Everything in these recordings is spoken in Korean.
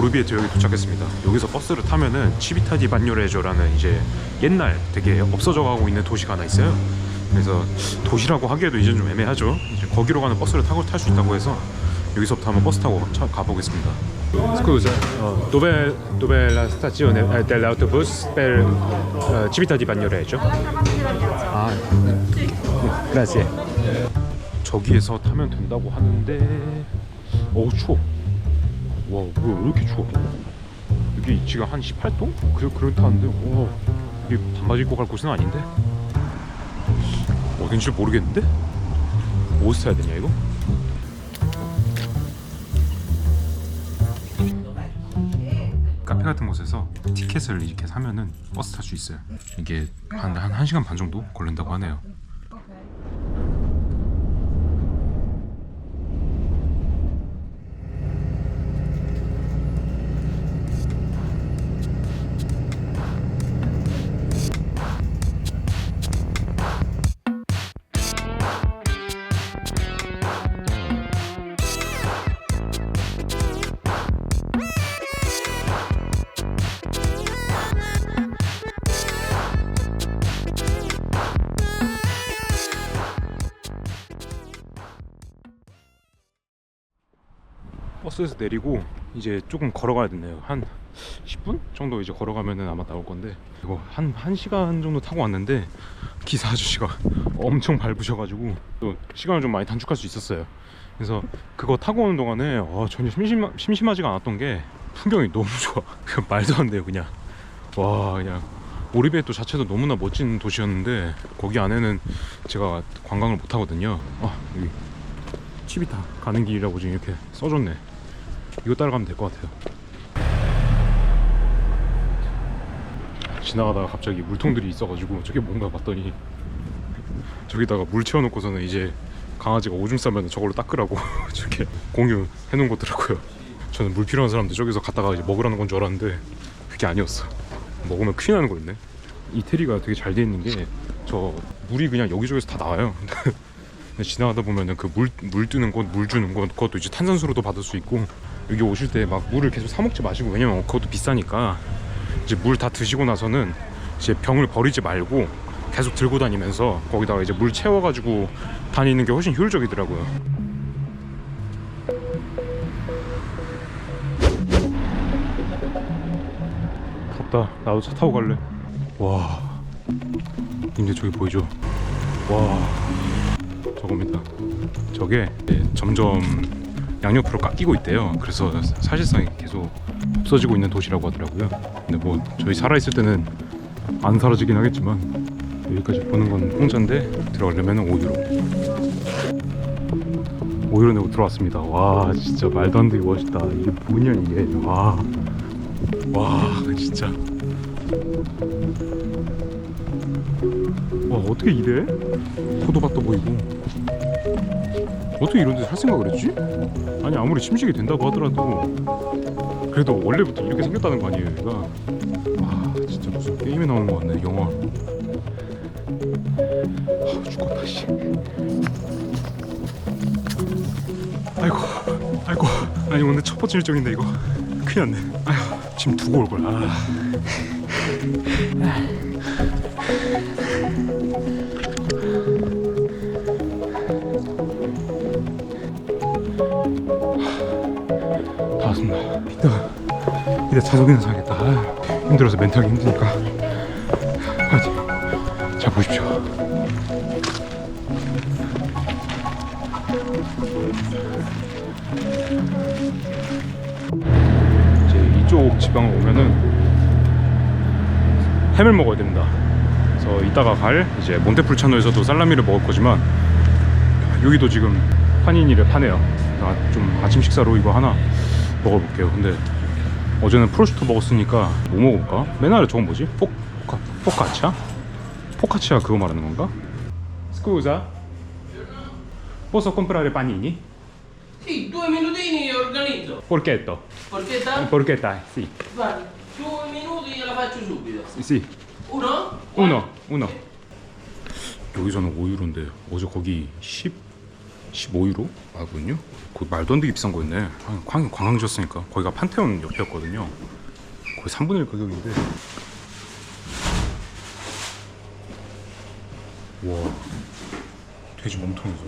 오르비에트 여기 도착했습니다. 여기서 버스를 타면은 치비타디 반요레조라는 이제 옛날 되게 없어져 가고 있는 도시가 하나 있어요. 그래서 도시라고 하기에도 이제 좀 애매하죠. 이제 거기로 가는 버스를 타고 탈 수 있다고 해서 여기서부터 한번 버스 타고 차- 가보겠습니다. Scusa, dove, dove la stazione eh, dell'autobus per eh, Civita di Bagnoregio? 아, grazie. 저기에서 타면 된다고 하는데, 어우 추워. 와, 뭐야 왜 이렇게 추워? 여기 지금 한 18도? 그래 그렇다는데, 와, 이 반바지 입고 갈 곳은 아닌데? 어딘지 모르겠는데? 옷 사야 되냐 이거? 카페 같은 곳에서 티켓을 이렇게 사면은 버스 탈 수 있어요. 이게 한, 한 1시간 반 정도 걸린다고 하네요. 버스에서 내리고 이제 조금 걸어가야 되네요. 한 10분 정도 이제 걸어가면은 아마 나올 건데 이거 한 1시간 정도 타고 왔는데 기사 아저씨가 엄청 밟으셔가지고 또 시간을 좀 많이 단축할 수 있었어요. 그래서 그거 타고 오는 동안에 어, 전혀 심심, 심심하지가 않았던 게 풍경이 너무 좋아. 그냥 말도 안 돼요, 그냥. 와, 그냥 오리베토 자체도 너무나 멋진 도시였는데 거기 안에는 제가 관광을 못 하거든요. 아, 여기 치비타 가는 길이라고 지금 이렇게 써줬네. 이거 따라가면 될 것 같아요. 지나가다가 갑자기 물통들이 있어가지고 저게 뭔가 봤더니 저기다가 물 채워놓고서는 이제 강아지가 오줌 싸면 저걸로 닦으라고 저렇게 공유 해 놓은 거더라고요. 저는 물 필요한 사람들 저기서 갔다가 이제 먹으라는 건 줄 알았는데 그게 아니었어. 먹으면 큰일 나는 거였네. 이태리가 되게 잘 돼 있는 게 저 물이 그냥 여기저기서 다 나와요. 근데 지나가다 보면은 그 물 물 뜨는 곳, 물 주는 곳 그것도 이제 탄산수로도 받을 수 있고 여기 오실 때 막 물을 계속 사 먹지 마시고 왜냐면 그것도 비싸니까 이제 물 다 드시고 나서는 이제 병을 버리지 말고 계속 들고 다니면서 거기다가 이제 물 채워가지고 다니는 게 훨씬 효율적이더라고요. 덥다. 나도 차 타고 갈래. 와. 님들 저기 보이죠? 와. 저겁니다. 저게 이제 점점 양옆으로 깎이고 있대요. 그래서 사실상 계속 없어지고 있는 도시라고 하더라고요. 근데 뭐 저희 살아 있을 때는 안 사라지긴 하겠지만 여기까지 보는 건 공짜인데 들어가려면 5유로. 5유로 내고 들어왔습니다. 와 진짜 말도 안 되게 멋있다. 이게 뭐냐 이게. 와. 와 진짜. 와 어떻게 이래? 포도밭도 보이고. 어떻게 이런 데서 살 생각을 했지? 아니 아무리 침식이 된다고 하더라도 그래도 원래부터 이렇게 생겼다는 거 아니에요 얘가? 와 진짜 무슨 게임에 나오는 거 같네 영화. 아 죽었다 씨. 아이고 아이고. 아니 오늘 첫 번째 일정인데 이거. 큰일 났네. 아휴 지금 두고 올걸. 아 자석이나 사야겠다. 아, 힘들어서 멘트하기 힘드니까. 화이팅. 자 보십시오. 이제 이쪽 지방을 오면은 햄을 먹어야 됩니다. 그래서 이따가 갈 이제 몬테풀차노에서도 살라미를 먹을 거지만 여기도 지금 파니니를 파네요. 아, 좀 아침 식사로 이거 하나 먹어볼게요. 근데 어제는 프로슈터 먹었으니까 뭐 먹을까? 맨날 저건 뭐지? 포카 포카치아? 포카치아 그거 말하는 건가? Scusa, posso comprare panini? Sì, due minutini e organizzo. Porchetto, Porchetta? porchetta, sì, Guardi, due minuti gliela faccio subito. sì. Uno? uno, uno. 여기서는 5유로인데 어제 거기 10 15유로 하거든요. 그 말도 안 되게 비싼 거였네. 아, 광, 관광지였으니까 거기가 판테온 옆이었거든요. 거의 3분의 1 가격인데. 와, 돼지 몸통이죠.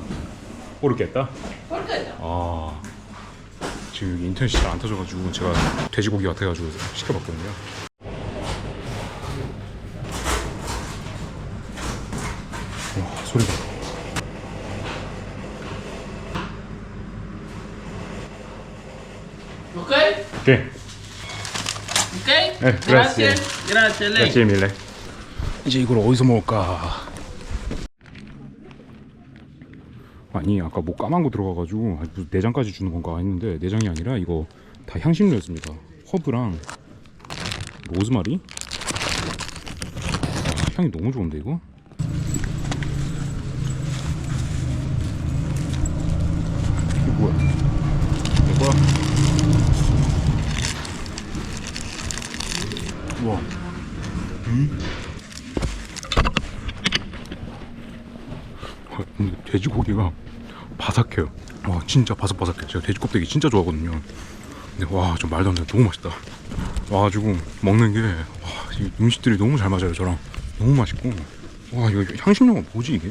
모르겠다. Porca 아, 지금 여기 인터넷이 잘 안 터져가지고 제가 돼지고기 같아가지고 시켜봤거든요. 와, 소리 봐. Ok? 오케이. A lei. 네, 밀래. 이제 이걸 어디서 먹을까? 아니 아까 뭐 까만 거 들어가가지고 무슨 내장까지 주는 건가 했는데 내장이 아니라 이거 다 향신료였습니다. 허브랑 로즈마리. 아, 향이 너무 좋은데 이거? 이게 뭐야? 이거 뭐야? 우와. 아, 근데 돼지고기가 바삭해요. 와 진짜 바삭바삭해. 제가 돼지 껍데기 진짜 좋아하거든요. 근데 와 좀 말도 안 돼. 너무 맛있다. 와가지고 먹는 게 와, 이 음식들이 너무 잘 맞아요 저랑. 너무 맛있고 와 이거 향신료가 뭐지 이게?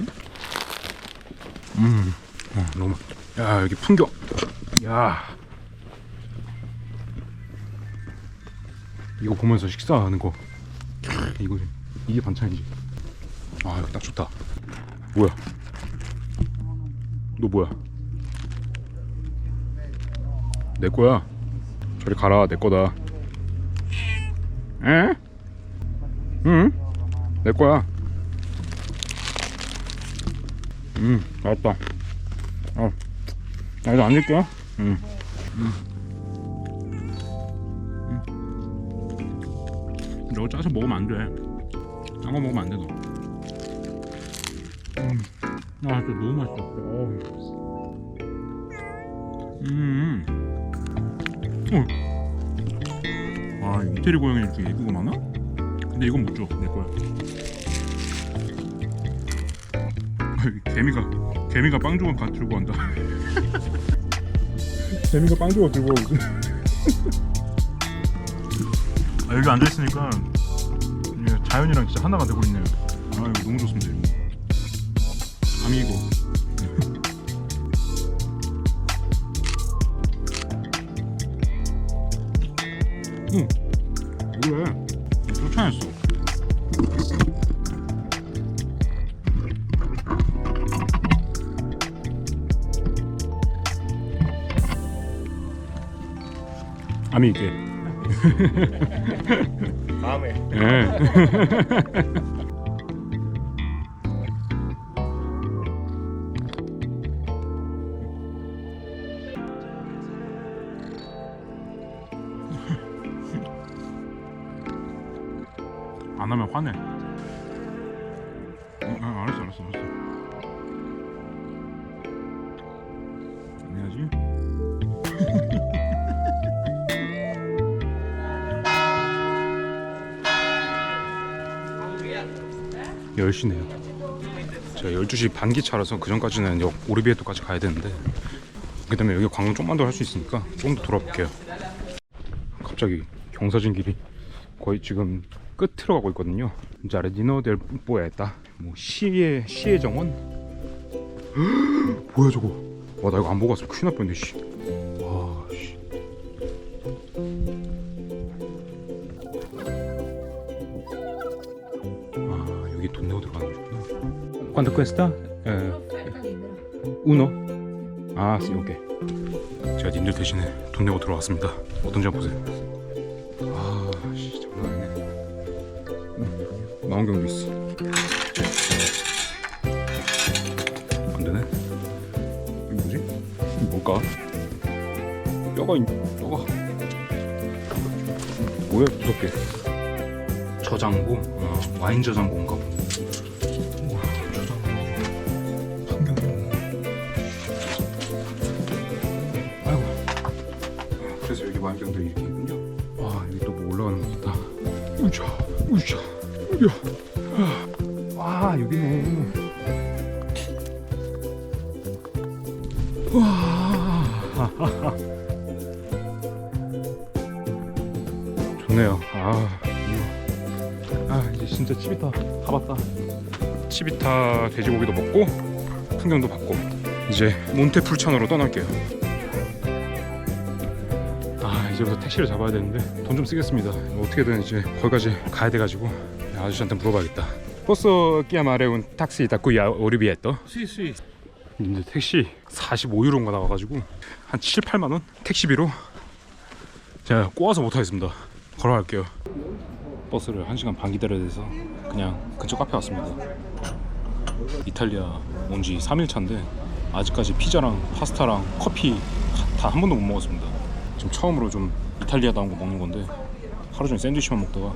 음, 어, 너무 맛있다. 야 여기 풍경. 야 이거 보면서 식사하는 거 이거 이게 반찬이지. 아 이거 딱 좋다. 뭐야? 너 뭐야? 내 거야. 저리 가라, 내 거다. 에? 응? 내 거야. 응, 알았다. 어, 나 이거 앉을게. 응. 응. 응. 저거 짜서 먹으면 안 돼. 짠거 먹으면 안 돼, 너. 아, 진짜 너무 맛있어. 어우. 음. 어. 아, 이태리 고양이 이렇게 예쁘고 많아? 근데 이건 못 줘. 내 거야. 아, 개미가 개미가 빵 조각 가 들고 간다. 개미가 빵 조각 들고 오고. 아, 여기 앉아 있으니까 이게 자연이랑 진짜 하나가 되고 있네요. 아, 이거 너무 좋습니다. 이거. 아미고. 응. 뭐래? 쫓아냈어. 아미 있게. 다음에 예. 안 하면 화내. 10시네요. 제가 12시 반기차라서 그 전까지는 오르비에토까지 가야 되는데 그 다음에 여기 광릉 좀만 더 할 수 있으니까 조금 더 돌아볼게요. 갑자기 경사진 길이 거의 지금 끝으로 가고 있거든요. 자레디노 델 뽀에다. 뭐 시의 시의 정원? 뭐야 저거? 와 나 이거 안 보고 왔으면 큰일 날 뻔했네 Quanto questa? Eh, uno? 아, sì, 오케이. 제가 님들 대신에 돈 내고 들어왔습니다. 어떤지 한번 보세요. 아, 씨, 장난 아니네. 음, 망원경도 있어. 안 되네. 이게 뭐지? 이게 뭘까? 뼈가 있, 뼈가. 뭐야, 무섭게. 저장고? 어, 와인 저장고인가 보네. 와, 여기네. 좋네요. 아, 이거. 아 이제 진짜 치비타 다 봤다. 치비타 돼지고기도 먹고 풍경도 봤고 이제 몬테풀찬으로 떠날게요. 아 이제부터 택시를 잡아야 되는데 돈 좀 쓰겠습니다. 어떻게든 이제 거기까지 가야 돼가지고 아저씨한테 물어봐야겠다. 포스 끼아마레 운 탁시 다꾸야 오리비에또 sì. 근데 택시 45유로인가 나와가지고 한 7, 8만 원 택시비로 제가 꼬아서 못 하겠습니다. 걸어갈게요. 버스를 1시간 반 기다려야 돼서 그냥 근처 카페 왔습니다. 이탈리아 온 지 3일 차인데 아직까지 피자랑 파스타랑 커피 다 한 번도 못 먹었습니다. 지금 처음으로 좀 이탈리아 다운 거 먹는 건데 하루 종일 샌드위치만 먹다가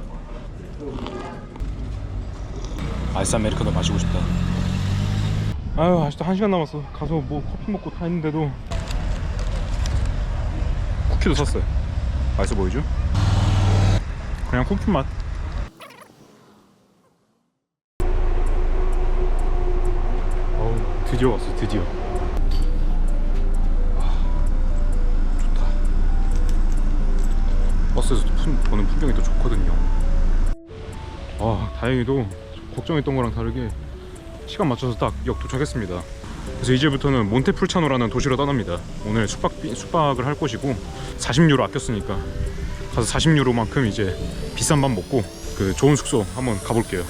아이스 아메리카노 마시고 싶다. 아유 아직도 한 시간 남았어. 가서 뭐 커피 먹고 다 했는데도 쿠키도 샀어요. 맛있어 보이죠? 그냥 쿠키 맛. 어우 드디어 왔어 드디어. 아, 버스에서 푸- 보는 풍경이 또 좋거든요. 아 다행히도 걱정했던 거랑 다르게 시간 맞춰서 딱 역 도착했습니다. 그래서 이제부터는 몬테풀차노라는 도시로 떠납니다. 오늘 숙박 숙박을 할 곳이고 40유로 아꼈으니까 가서 40유로만큼 이제 비싼 밥 먹고 그 좋은 숙소 한번 가볼게요.